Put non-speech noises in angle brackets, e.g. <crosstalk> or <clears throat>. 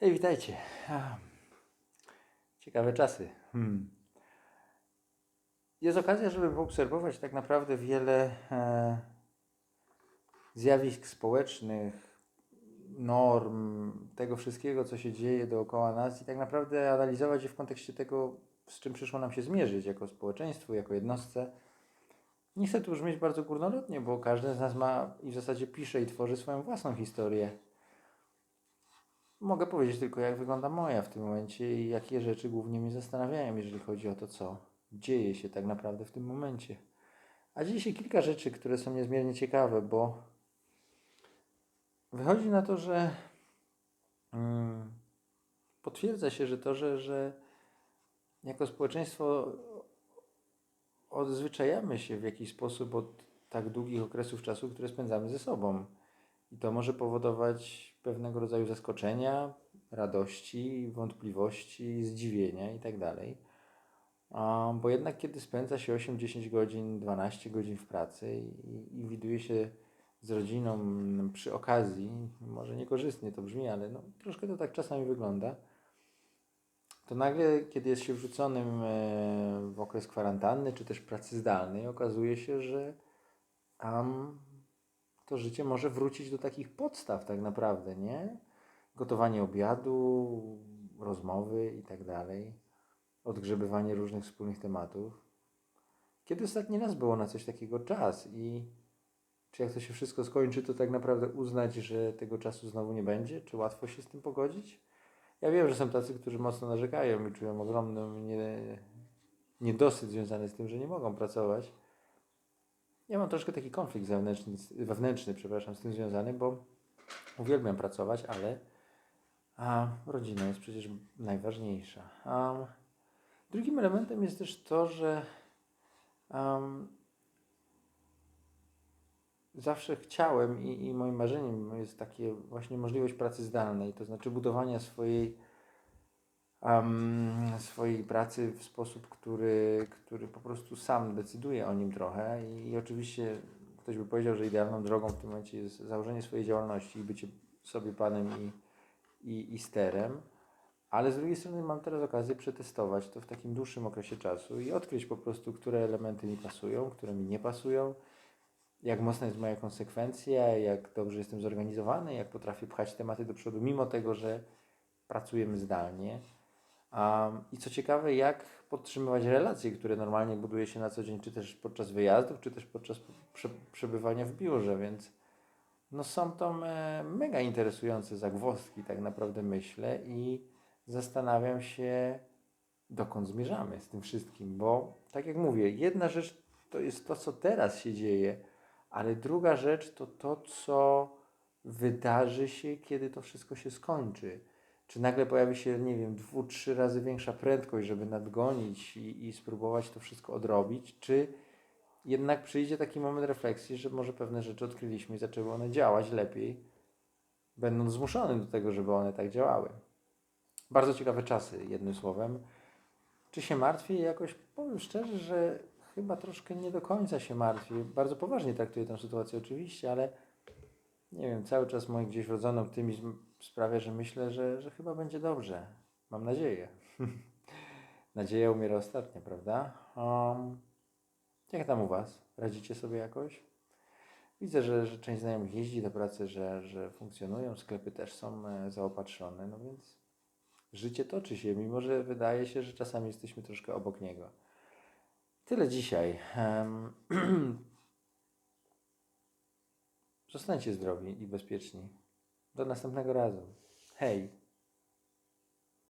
Hej, witajcie. Ciekawe czasy. Hmm. Jest okazja, żeby poobserwować tak naprawdę wiele e, zjawisk społecznych, norm, tego wszystkiego, co się dzieje dookoła nas i tak naprawdę analizować je w kontekście tego, z czym przyszło nam się zmierzyć jako społeczeństwo, jako jednostce. Nie chcę tu brzmieć bardzo górnolotnie, bo każdy z nas ma i w zasadzie pisze i tworzy swoją własną historię. Mogę powiedzieć tylko, jak wygląda moja w tym momencie i jakie rzeczy głównie mnie zastanawiają, jeżeli chodzi o to, co dzieje się tak naprawdę w tym momencie. A dzieje się kilka rzeczy, które są niezmiernie ciekawe, bo wychodzi na to, że mm, potwierdza się, że to, że, że jako społeczeństwo odzwyczajamy się w jakiś sposób od tak długich okresów czasu, które spędzamy ze sobą. I to może powodować pewnego rodzaju zaskoczenia, radości, wątpliwości, zdziwienia itd. A, Bo jednak kiedy spędza się 8-10 godzin, 12 godzin w pracy i, i widuje się z rodziną przy okazji, może niekorzystnie to brzmi, ale no, troszkę to tak czasami wygląda, to nagle, kiedy jest się wrzuconym e, w okres kwarantanny czy też pracy zdalnej, okazuje się, że am, to życie może wrócić do takich podstaw tak naprawdę, nie? Gotowanie obiadu, rozmowy i tak dalej, odgrzebywanie różnych wspólnych tematów. Kiedy ostatni raz było na coś takiego czas i czy jak to się wszystko skończy, to tak naprawdę uznać, że tego czasu znowu nie będzie? Czy łatwo się z tym pogodzić? Ja wiem, że są tacy, którzy mocno narzekają i czują ogromny nie, niedosyt związany z tym, że nie mogą pracować. Ja mam troszkę taki konflikt zewnętrzny, wewnętrzny, przepraszam, z tym związany, bo uwielbiam pracować, ale a rodzina jest przecież najważniejsza. A drugim elementem jest też to, że zawsze chciałem i, i moim marzeniem jest takie właśnie możliwość pracy zdalnej, to znaczy budowania swojej um, swojej pracy w sposób, który, który po prostu sam decyduje o nim trochę i, i oczywiście ktoś by powiedział, że idealną drogą w tym momencie jest założenie swojej działalności i bycie sobie panem i, i, i sterem, ale z drugiej strony mam teraz okazję przetestować to w takim dłuższym okresie czasu i odkryć po prostu, które elementy mi pasują, które mi nie pasują, jak mocna jest moja konsekwencja, jak dobrze jestem zorganizowany, jak potrafię pchać tematy do przodu, mimo tego, że pracujemy zdalnie. Um, I co ciekawe, jak podtrzymywać relacje, które normalnie buduje się na co dzień, czy też podczas wyjazdów, czy też podczas prze, przebywania w biurze, więc no są to me, mega interesujące zagwozdki, tak naprawdę myślę i zastanawiam się, dokąd zmierzamy z tym wszystkim, bo tak jak mówię, jedna rzecz to jest to, co teraz się dzieje, ale druga rzecz to to, co wydarzy się, kiedy to wszystko się skończy. Czy nagle pojawi się, nie wiem, dwu, trzy razy większa prędkość, żeby nadgonić i, i spróbować to wszystko odrobić, czy jednak przyjdzie taki moment refleksji, że może pewne rzeczy odkryliśmy i zaczęły one działać lepiej, będąc zmuszonym do tego, żeby one tak działały. Bardzo ciekawe czasy, jednym słowem. Czy się martwię? Jakoś powiem szczerze, że chyba troszkę nie do końca się martwię. Bardzo poważnie traktuję tę sytuację oczywiście, ale nie wiem, cały czas mój gdzieś wrodzony optymizm sprawia, że myślę, że, że chyba będzie dobrze. Mam nadzieję. <laughs> Nadzieja umiera ostatnia, prawda? Um, jak tam u Was? Radzicie sobie jakoś? Widzę, że, że część znajomych jeździ do pracy, że, że funkcjonują, sklepy też są e, zaopatrzone, no więc życie toczy się, mimo że wydaje się, że czasami jesteśmy troszkę obok niego. Tyle dzisiaj. <clears throat> Zostańcie zdrowi i bezpieczni. Do następnego razu. Hej!